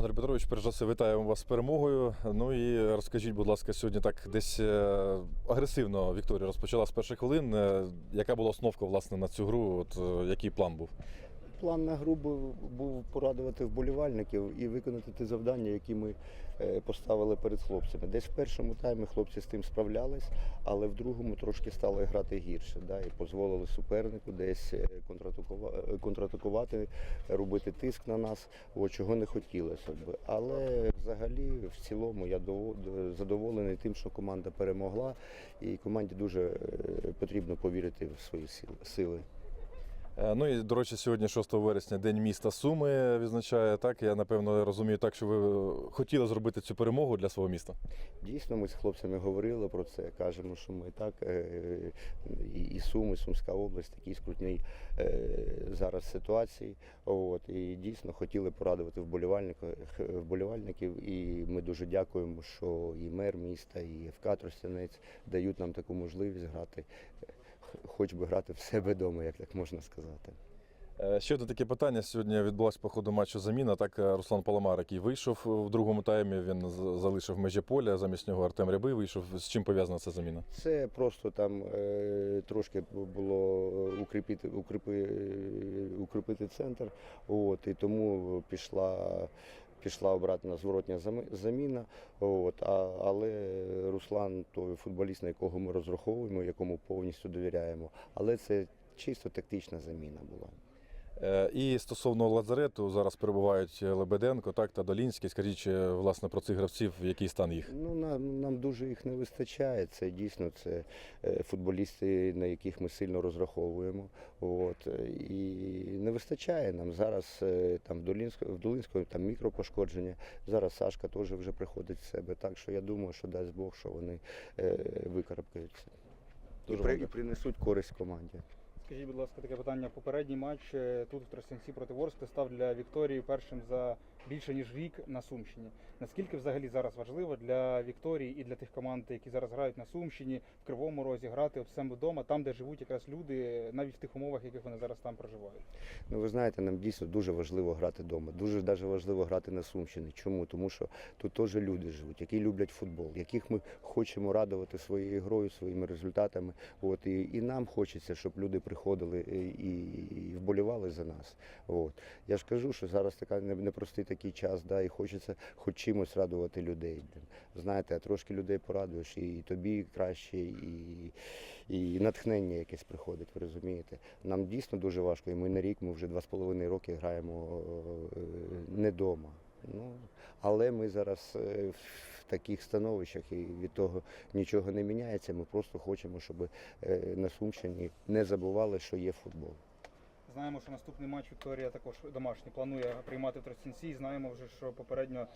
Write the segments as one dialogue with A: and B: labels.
A: Андрій Петрович, перш за все, вітаємо вас з перемогою. Ну і розкажіть, будь ласка, сьогодні так десь е, агресивно Вікторія розпочала з перших хвилин. Е, Яка була основка власне на цю гру? От е, який план був?
B: План на гру був, порадувати вболівальників і виконати ті завдання, які ми е, поставили перед хлопцями. Десь в першому таймі хлопці з тим справлялись, але в другому трошки стали грати гірше. Да, і дозволили супернику десь е, е, контратакувати, робити тиск на нас, от, чого не хотілося б. Але взагалі, в цілому, я дово- задоволений тим, що команда перемогла, і команді дуже потрібно повірити в свої сили-
A: Ну і до речі, сьогодні, 6 вересня, день міста Суми відзначає. Так я напевно розумію так, що ви хотіли зробити цю перемогу для свого міста.
B: Дійсно, ми з хлопцями говорили про це. Кажемо, що ми так е, і- Суми, Сумська область, такій скрутній е, зараз ситуації. От і дійсно хотіли порадувати вболівальників. І ми дуже дякуємо, що і мер міста, і ФК Тростянець дають нам таку можливість грати, е, хоч би грати в себе вдома, як так можна сказати.
A: Е, Ще одне таке питання. Сьогодні відбулася по ходу матчу заміна. Так, е, Руслан Паламар, який вийшов в другому таймі, він залишив межі поля. Замість нього Артем Рябий вийшов. З чим пов'язана ця заміна?
B: Це просто там е, трошки було укріпити, укріпи, укріпити центр. От, і тому пішла. Пішла обратна зворотня заміна, от, а, але Руслан той футболіст, на якого ми розраховуємо, якому повністю довіряємо. Але це чисто тактична заміна була.
A: Е, І стосовно Лазарету, зараз перебувають Лебеденко так, та Долінський. Скажіть власне про цих гравців, який стан їх?
B: Ну, нам, нам дуже їх не вистачає. Це дійсно це е, футболісти, на яких ми сильно розраховуємо. От, е, і не вистачає нам зараз е, там в Долінському, в Долинському там мікропошкодження. Зараз Сашка теж вже приходить в себе. Так що я думаю, що дасть Бог, що вони е, викарабкаються. І, при, і принесуть користь команді.
C: Скажіть, будь ласка, таке питання. Попередній матч е, тут в Тростянці проти Ворскли став для Вікторії першим за більше ніж рік на Сумщині. Наскільки взагалі зараз важливо для Вікторії і для тих команд, які зараз грають на Сумщині, в Кривому Розі, грати об себе вдома, там, де живуть якраз люди, навіть в тих умовах, в яких вони зараз там проживають?
B: Ну, ви знаєте, нам дійсно дуже важливо грати вдома. Дуже навіть важливо грати на Сумщині. Чому? Тому що тут теж люди живуть, які люблять футбол, яких ми хочемо радувати своєю грою, своїми результатами. От і, і нам хочеться, щоб люди приходили і, і вболівали за нас. От я ж кажу, що зараз така не- непростий такий час, да, і хочеться хоч чимось радувати людей. Знаєте, трошки людей порадуєш, і тобі краще, і, і натхнення якесь приходить, ви розумієте. Нам дійсно дуже важко, і ми на рік, ми вже два з половиною роки граємо е, не вдома. Ну, але ми зараз е, в таких становищах і від того нічого не міняється. Ми просто хочемо, щоб е, на Сумщині не забували, що є футбол.
C: Знаємо, що наступний матч Вікторія також домашній планує приймати в Тростянці. Знаємо вже, що попередньо,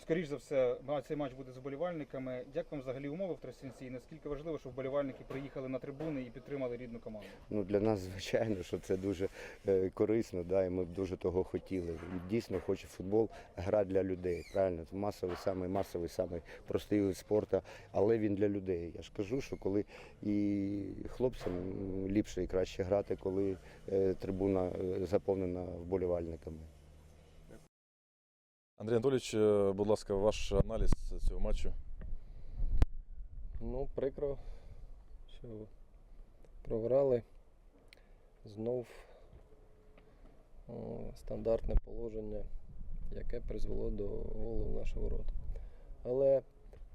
C: скоріш за все, ма- цей матч буде з вболівальниками. Як вам взагалі умови в Тростянці? І наскільки важливо, щоб вболівальники приїхали на трибуни і підтримали рідну команду?
B: Ну, для нас, звичайно, що це дуже е, корисно, да, і ми б дуже того хотіли. Дійсно, хоче футбол, гра для людей. Правильно, це масовий, самий масовий, самий простий вид спорту, але він для людей. Я ж кажу, що коли і хлопцям ліпше і краще грати, коли е, трибуна е, заповнена вболівальниками.
A: Андрій Анатолійович, е, будь ласка, ваш аналіз цього матчу.
D: Ну, прикро, що програли. Знов стандартне положення, яке призвело до голу в наші ворота. Але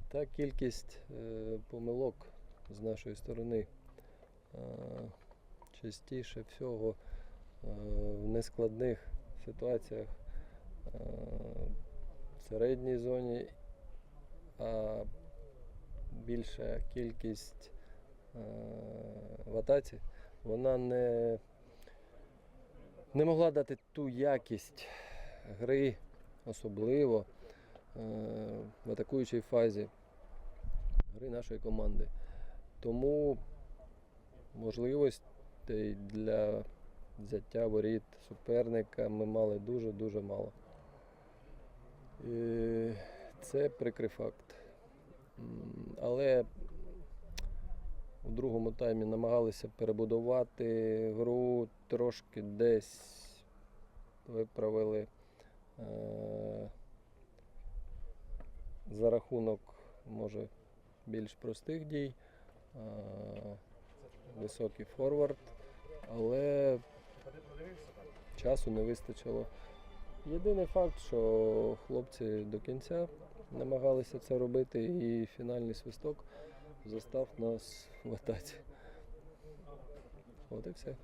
D: та кількість е, помилок з нашої сторони частіше всього в нескладних ситуаціях е, в середній зоні, а більша кількість е, в атаці, вона не, не могла дати ту якість гри, особливо е, в атакуючій фазі, гри нашої команди. Тому можливостей для взяття воріт суперника ми мали дуже-дуже мало. І це прикрий факт. Але у другому таймі намагалися перебудувати гру, трошки десь виправили е- за рахунок, може, більш простих дій, е- високий форвард, але часу не вистачило. Єдиний факт, що хлопці до кінця намагалися це робити, і фінальний свисток застав нас в атаці. От і все.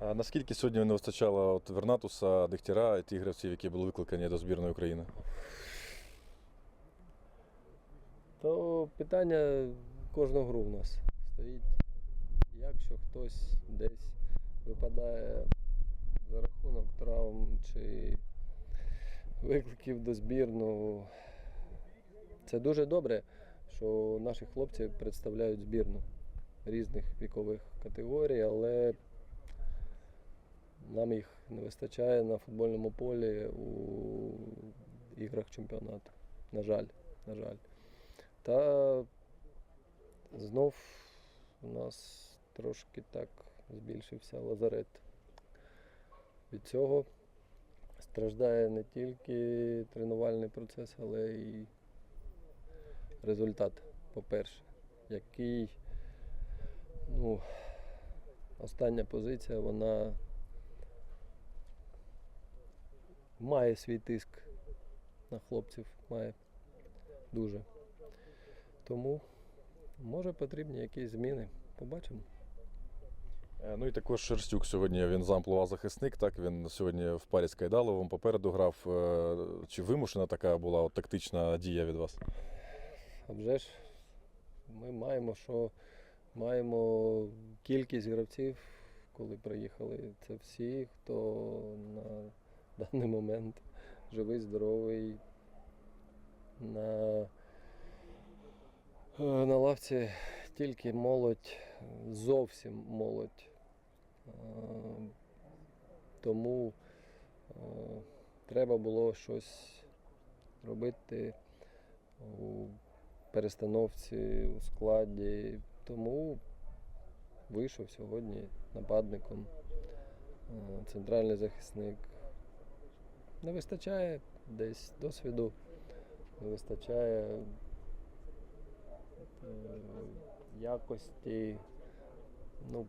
A: А наскільки сьогодні не вистачало от Вернатуса, Дегтяра і тих гравців, які були викликані до збірної України?
D: То питання кожну гру в нас стоїть. Якщо хтось десь випадає за рахунок травм чи викликів до збірну, це дуже добре, що наші хлопці представляють збірну різних вікових категорій, але нам їх не вистачає на футбольному полі у іграх чемпіонату. На жаль, на жаль. Та знов у нас трошки так збільшився лазарет. Від цього страждає не тільки тренувальний процес, але й результат, по-перше, який ну, остання позиція, вона має свій тиск на хлопців, має дуже. Тому може потрібні якісь зміни. Побачимо.
A: Е, Ну і також Шерстюк сьогодні він замплува захисник. Так він сьогодні в парі з Кайдаловим попереду грав. Е, Чи вимушена така була от, тактична дія від вас?
D: А вже ж ми маємо, що маємо кількість гравців, коли приїхали. Це всі, хто на даний момент живий, здоровий. На, е, на лавці тільки молодь, зовсім молодь. Е, Тому е, треба було щось робити у перестановці, у складі. Тому вийшов сьогодні нападником, е, центральний захисник. Не вистачає десь досвіду, не вистачає якості. Ну,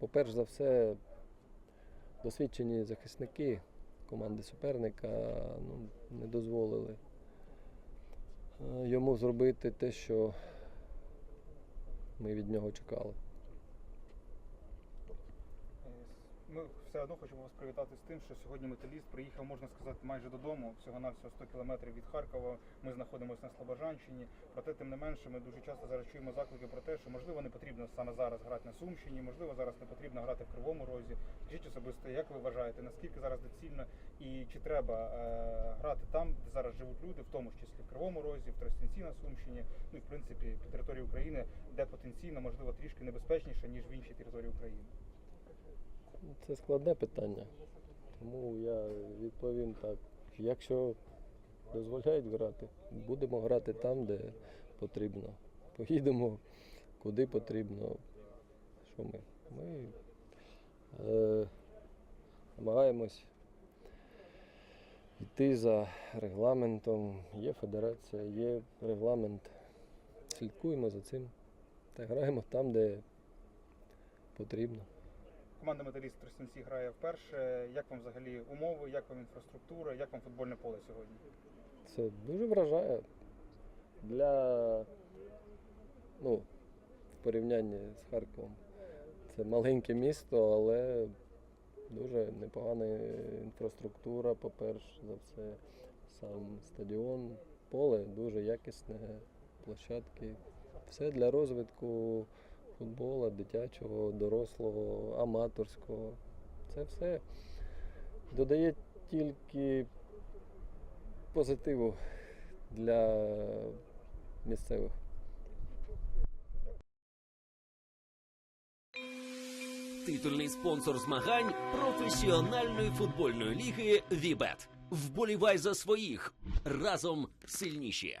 D: по-перше за все, досвідчені захисники команди суперника ну, не дозволили е, йому зробити те, що ми від нього чекали.
C: Е, Ми все одно хочемо вас привітати з тим, що сьогодні металіст приїхав, можна сказати, майже додому. Всього на всього 100 кілометрів від Харкова. Ми знаходимося на Слобожанщині. Проте, тим не менше, ми дуже часто зараз чуємо заклики про те, що можливо не потрібно саме зараз грати на Сумщині, можливо, зараз не потрібно грати в Кривому Розі. Скажіть особисто, як ви вважаєте, наскільки зараз доцільно і чи треба е, грати там, де зараз живуть люди, в тому числі в Кривому Розі, в Тростянці на Сумщині, ну і в принципі по території України, де потенційно можливо трішки небезпечніше ніж в іншій території України.
D: Це складне питання. Тому я відповім так. Якщо дозволяють грати, будемо грати там, де потрібно. Поїдемо куди потрібно. Що ми? Ми е, намагаємось йти за регламентом. Є федерація, є регламент. Слідкуємо за цим та граємо там, де потрібно.
C: Команда Металіст Тростянці грає вперше. Як вам взагалі умови, як вам інфраструктура, як вам футбольне поле сьогодні?
D: Це дуже вражає для ну, в порівнянні з Харковом. Це маленьке місто, але дуже непогана інфраструктура, по-перше за все. Сам стадіон, поле дуже якісне, площадки. Все для розвитку футбола, дитячого, дорослого, аматорського. Це все додає тільки позитиву для місцевих.
E: Титульний спонсор змагань професіональної футбольної ліги Вібет. Вболівай за своїх разом сильніші.